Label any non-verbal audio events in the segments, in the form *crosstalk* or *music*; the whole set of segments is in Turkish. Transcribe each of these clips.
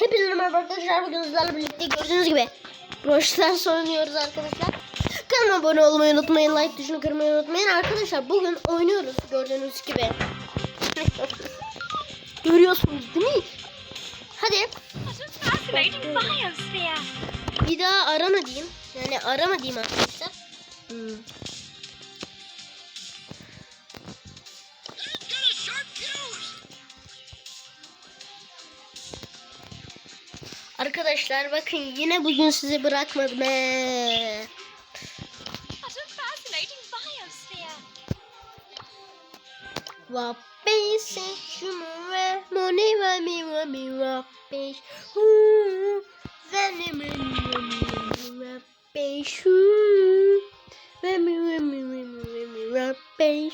Hepinize merhaba arkadaşlar. Bugün sizlerle birlikte gördüğünüz gibi Broşlar oynuyoruz arkadaşlar. Kanalıma abone olmayı unutmayın. Like tuşunu kırmayı unutmayın. Arkadaşlar bugün oynuyoruz gördüğünüz gibi. *laughs* Görüyorsunuz değil mi? Hadi bir daha arama diyeyim. Yani arama diyeyim arkadaşlar. Hmm. Arkadaşlar bakın yine bugün sizi bırakmadım. Ee. Wa mi mi mi mi mi ve mi ve mi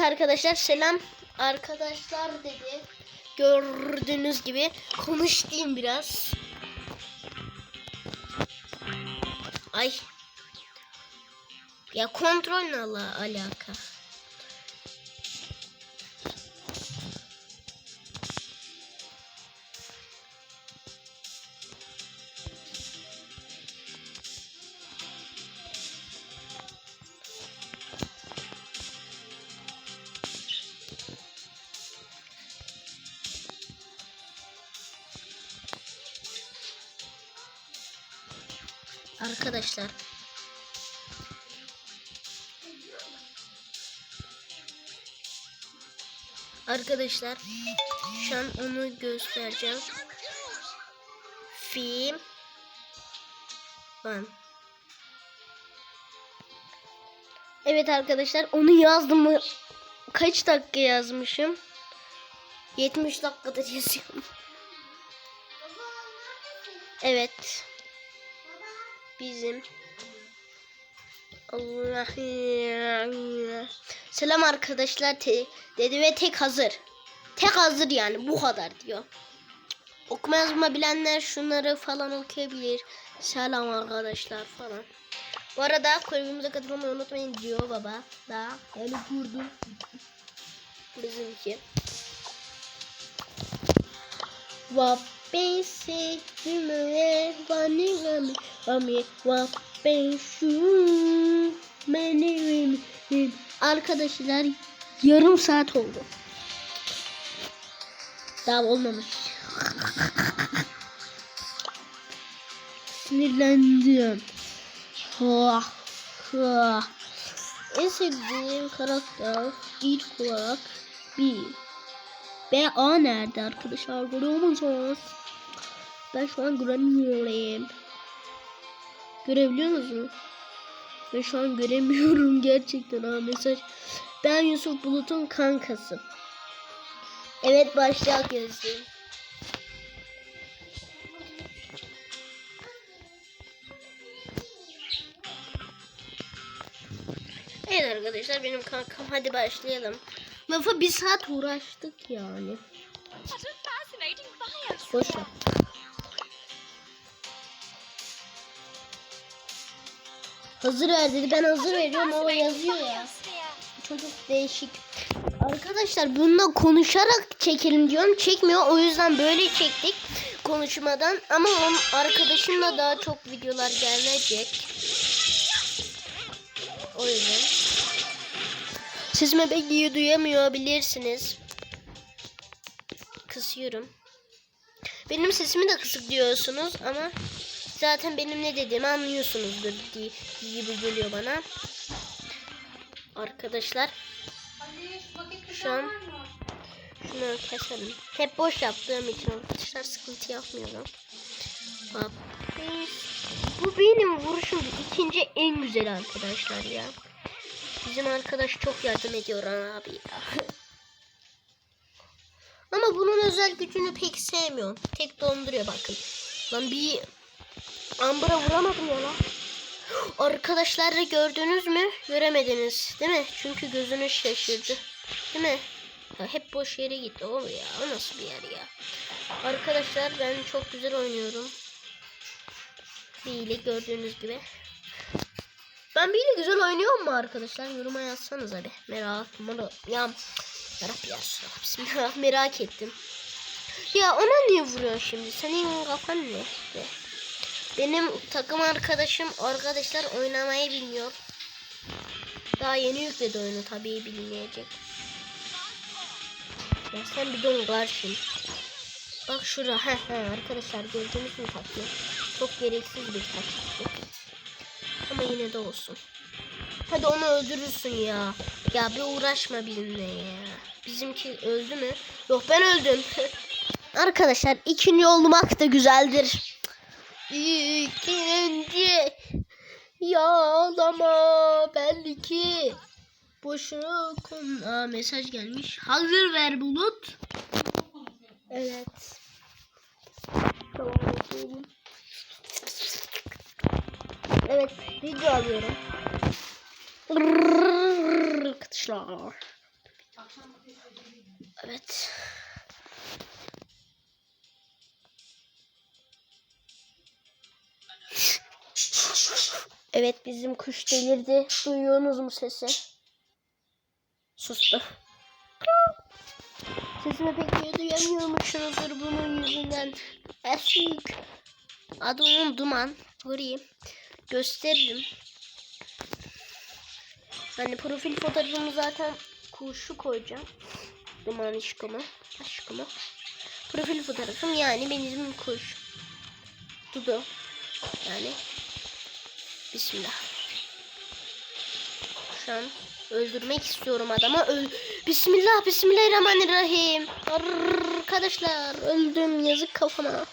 Evet arkadaşlar selam arkadaşlar dedi. Gördüğünüz gibi konuşayım biraz. Ay. Ya kontrolle ala alaka. Arkadaşlar Arkadaşlar şu an onu göstereceğim. Film Ban. Evet arkadaşlar onu yazdım mı? Kaç dakika yazmışım? 70 dakikadır yazıyorum. Evet. Bizim Allah Selam arkadaşlar te, dedi ve tek hazır. Tek hazır yani bu kadar diyor. Okuma yazma bilenler şunları falan okuyabilir. Selam arkadaşlar falan. Bu arada kulübümüze katılmayı unutmayın diyor baba. Daha yani kurdum. Bizimki. Wapese cümle bani gami gami wapeshu meni meni Arkadaşlar yarım saat oldu. Daha olmamış. Sinirlendim. Ha, ha. En sevdiğim karakter ilk olarak bir. B A nerede arkadaşlar görüyor musunuz? Ben şu an göremiyorum. Görebiliyor musunuz? Ben şu an göremiyorum *laughs* gerçekten ha mesaj. Ben Yusuf Bulut'un kankası. Evet başlayalım yazayım. Evet arkadaşlar benim kankam hadi başlayalım. Lafa bir saat uğraştık yani. What Hazır ver dedi. Ben hazır veriyorum ama yazıyor ya. Çocuk değişik. Arkadaşlar bununla konuşarak çekelim diyorum. Çekmiyor. O yüzden böyle çektik konuşmadan. Ama onun arkadaşımla daha çok videolar gelecek. O yüzden. Siz bebek iyi duyamıyor olabilirsiniz. Kısıyorum. Benim sesimi de kısık diyorsunuz ama zaten benim ne dediğimi anlıyorsunuzdur diye gibi geliyor bana. Arkadaşlar şu an şunu keselim. Hep boş yaptığım için arkadaşlar sıkıntı yapmıyorum. Bak. Bu benim vuruşum ikinci en güzel arkadaşlar ya. Bizim arkadaş çok yardım ediyor abi ya. *laughs* Ama bunun özel gücünü pek sevmiyorum. Tek donduruyor bakın. Lan bir ambara vuramadım ya lan. Arkadaşlar da gördünüz mü? Göremediniz değil mi? Çünkü gözünüz şaşırdı. Değil mi? Ya hep boş yere gitti oğlum ya. O nasıl bir yer ya? Arkadaşlar ben çok güzel oynuyorum. Hile gördüğünüz gibi. Ben böyle güzel oynuyor mu arkadaşlar? Yoruma yazsanız abi. Merak, merak. Ya Yarabbi ya merak ettim. Ya ona niye vuruyorsun şimdi? Senin kafan ne? Be. Benim takım arkadaşım arkadaşlar oynamayı bilmiyor. Daha yeni yükledi oyunu tabii bilmeyecek. Ya sen bir don karşın. Bak şura. Heh, heh, arkadaşlar gördünüz mü taktiği? Çok gereksiz bir taktik. Ama yine de olsun. Hadi onu öldürürsün ya. Ya bir uğraşma bizimle ya. Bizimki öldü mü? Yok ben öldüm. *laughs* Arkadaşlar ikinci olmak da güzeldir. İkinci yağlama belki boşuna. Aa, mesaj gelmiş. Hazır ver bulut. Evet. Tamam, bekleyelim. Evet video alıyorum. Arkadaşlar. Evet. Evet bizim kuş delirdi. Duyuyorsunuz mu sesi? Sustu. Sesimi pek iyi duyamıyormuşsunuzdur bunun yüzünden. Esik. Adı onun Duman. Vurayım. Gösteririm. Hani profil fotoğrafımı zaten kuşu koyacağım. Duman aşkımı. Aşkımı. Profil fotoğrafım yani benim kuş. Dudu. Yani. Bismillah. Şu an öldürmek istiyorum adamı. Öl Bismillah, Bismillahirrahmanirrahim. Arkadaşlar öldüm yazık kafama.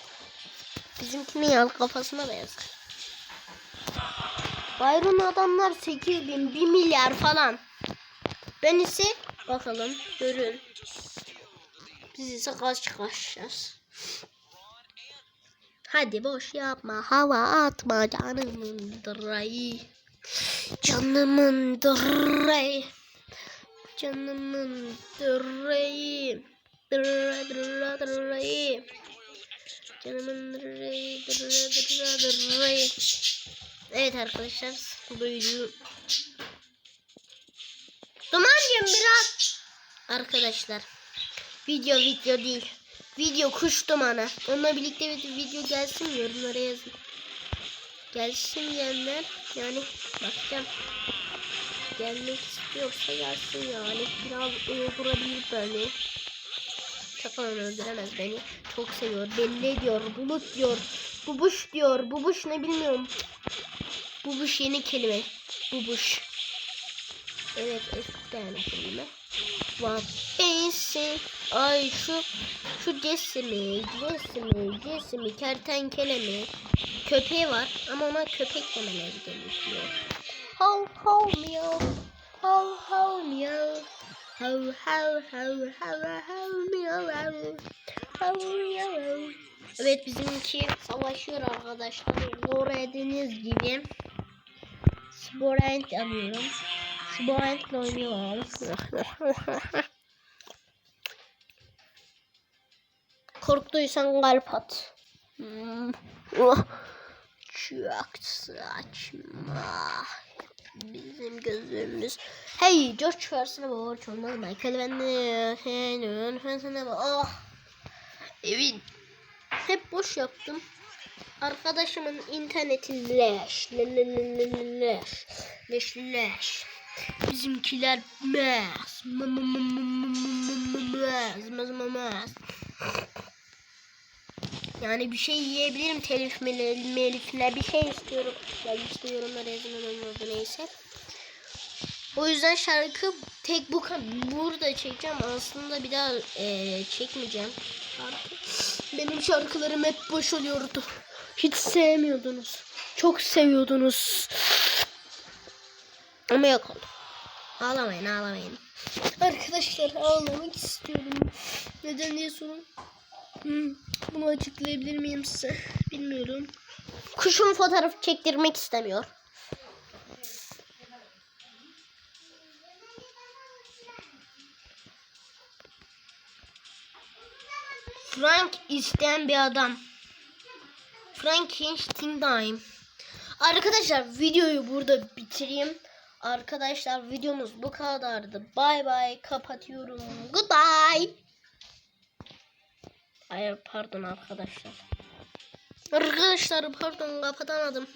Bizimkinin yal kafasına da yazık. Byron adamlar 8 bin, 1 milyar falan. Ben ise bakalım görün. Biz ise kaç kaçacağız. Hadi boş yapma hava atma canımın direği. Canımın direği. Canımın direği. Dire dire direği. Canımın direği. Dire dire direği. Evet arkadaşlar buyurun. Dumancım biraz. Arkadaşlar video video değil. Video kuş dumanı. Onunla birlikte bir video gelsin? Yorumlara yazın. Gelsin diyenler yani bakacağım. Gelmek istiyorsa gelsin yani. Biraz öldürebilir beni. Çakalın öldüremez beni. Çok seviyor. Belli diyor. Bulut diyor. Bubuş diyor. Bubuş ne bilmiyorum. Bubuş yeni kelime. Bubuş. Evet eski tane kelime. Vapensi. Ay şu şu cesimi, cesimi, cesimi, kertenkele mi? Köpeği var ama ona köpek demeleri gerekiyor. How how meow, how how meow, how how how how how meow, how meow. Evet bizimki savaşıyor arkadaşlar. Gördüğünüz gibi. Sporent alıyorum. Sporent'le oynuyorum. *laughs* Korktuysan kalp at. Hmm. Oh. Çok saçma. Bizim gözümüz. Hey George versene borç olmaz. Michael ben de senin versene Oh. Evin. Hep boş yaptım. Arkadaşımın interneti leş. le- le- le- le- le- Leş. Leş leş. Bizimkiler mez. Mez mez mez. Yani bir şey yiyebilirim telif melif melifine bir şey istiyorum. Ya işte yorumlara yazın neyse. O yüzden şarkı tek bu burada çekeceğim. Aslında bir daha eee, çekmeyeceğim. Benim şarkılarım hep boş oluyordu. Hiç sevmiyordunuz. Çok seviyordunuz. Ama yok oldu. Ağlamayın ağlamayın. Arkadaşlar ağlamak istiyorum. Neden diye sorun. Hmm, bunu açıklayabilir miyim size? Bilmiyorum. Kuşun fotoğrafı çektirmek istemiyor. Frank isteyen bir adam. Frankenstein Arkadaşlar videoyu burada bitireyim. Arkadaşlar videomuz bu kadardı. Bay bay kapatıyorum. Goodbye. Hayır pardon arkadaşlar. Arkadaşlar pardon kapatamadım.